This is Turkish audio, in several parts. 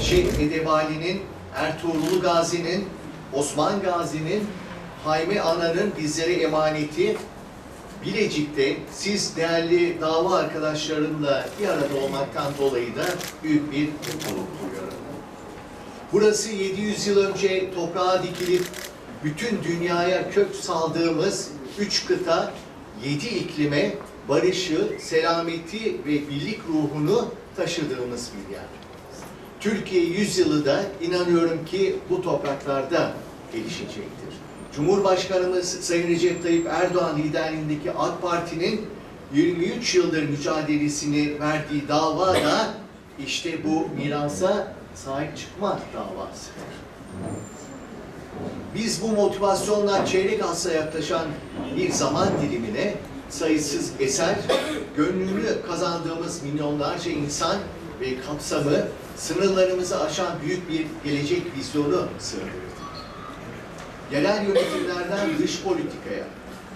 Şeyh Edebali'nin, Ertuğrul Gazi'nin, Osman Gazi'nin, Hayme Ana'nın bizlere emaneti Bilecik'te siz değerli dava arkadaşlarımla bir arada olmaktan dolayı da büyük bir mutluluk duyuyorum. Burası 700 yıl önce toprağa dikilip bütün dünyaya kök saldığımız üç kıta, yedi iklime barışı, selameti ve birlik ruhunu taşıdığımız bir yer. Türkiye yüzyılı da inanıyorum ki bu topraklarda gelişecektir. Cumhurbaşkanımız Sayın Recep Tayyip Erdoğan liderliğindeki AK Parti'nin 23 yıldır mücadelesini verdiği dava da işte bu mirasa sahip çıkma davasıdır. Biz bu motivasyonla çeyrek asra yaklaşan bir zaman dilimine sayısız eser, gönlünü kazandığımız milyonlarca insan ve kapsamı sınırlarımızı aşan büyük bir gelecek vizyonu sığdırdık. Yerel yönetimlerden dış politikaya,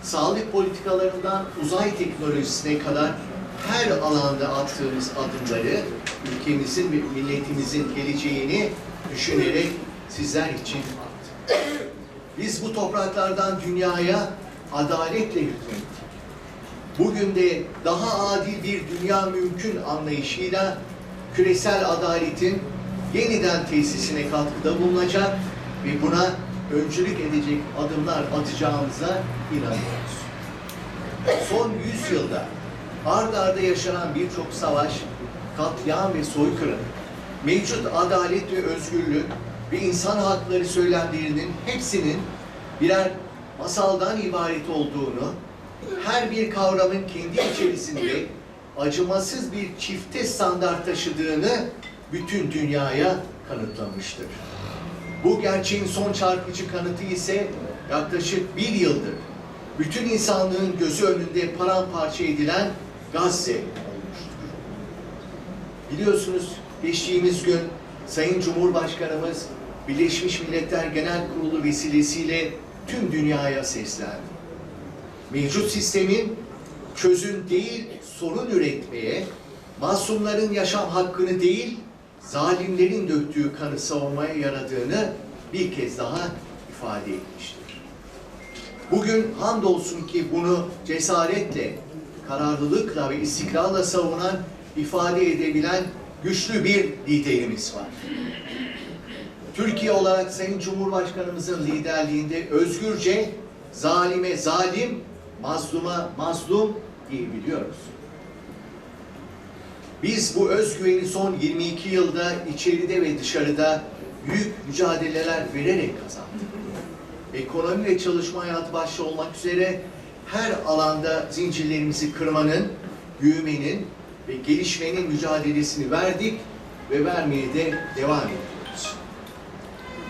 sağlık politikalarından uzay teknolojisine kadar her alanda attığımız adımları ülkemizin ve milletimizin geleceğini düşünerek sizler için. Biz bu topraklardan dünyaya adaletle hükmettik. Bugün de daha adil bir dünya mümkün anlayışıyla küresel adaletin yeniden tesisine katkıda bulunacak ve buna öncülük edecek adımlar atacağımıza inanıyoruz. Son 100 yılda ard arda yaşanan birçok savaş, katliam ve soykırım, mevcut adalet ve özgürlük ve insan hakları söylemlerinin hepsinin birer masaldan ibaret olduğunu, her bir kavramın kendi içerisinde acımasız bir çifte standart taşıdığını bütün dünyaya kanıtlamıştır. Bu gerçeğin son çarpıcı kanıtı ise yaklaşık bir yıldır bütün insanlığın gözü önünde paramparça edilen Gazze olmuştur. Biliyorsunuz geçtiğimiz gün Sayın Cumhurbaşkanımız Birleşmiş Milletler Genel Kurulu vesilesiyle tüm dünyaya seslendi. Mevcut sistemin çözüm değil sorun üretmeye, masumların yaşam hakkını değil zalimlerin döktüğü kanı savunmaya yaradığını bir kez daha ifade etmiştir. Bugün hamdolsun ki bunu cesaretle, kararlılıkla ve istikrarla savunan, ifade edebilen güçlü bir liderimiz var. Türkiye olarak Sayın Cumhurbaşkanımızın liderliğinde özgürce zalime zalim, mazluma mazlum diyebiliyoruz. Biz bu özgüveni son 22 yılda içeride ve dışarıda büyük mücadeleler vererek kazandık. Ekonomi ve çalışma hayatı başta olmak üzere her alanda zincirlerimizi kırmanın, büyümenin ve gelişmenin mücadelesini verdik ve vermeye de devam ediyoruz.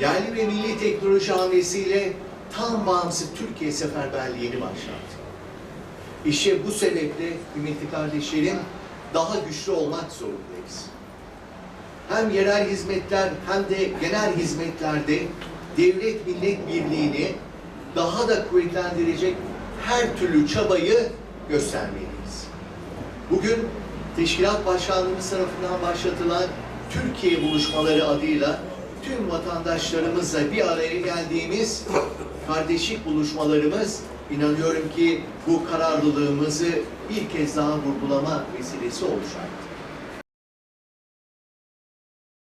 Yerli ve milli teknoloji hamlesiyle tam bağımsız Türkiye seferberliğini başlattık. İşte bu sebeple kıymetli kardeşlerim daha güçlü olmak zorundayız. Hem yerel hizmetler hem de genel hizmetlerde devlet millet birliğini daha da kuvvetlendirecek her türlü çabayı göstermeliyiz. Bugün Teşkilat Başkanlığımız tarafından başlatılan Türkiye buluşmaları adıyla tüm vatandaşlarımızla bir araya geldiğimiz kardeşlik buluşmalarımız inanıyorum ki bu kararlılığımızı bir kez daha vurgulama vesilesi olacaktır.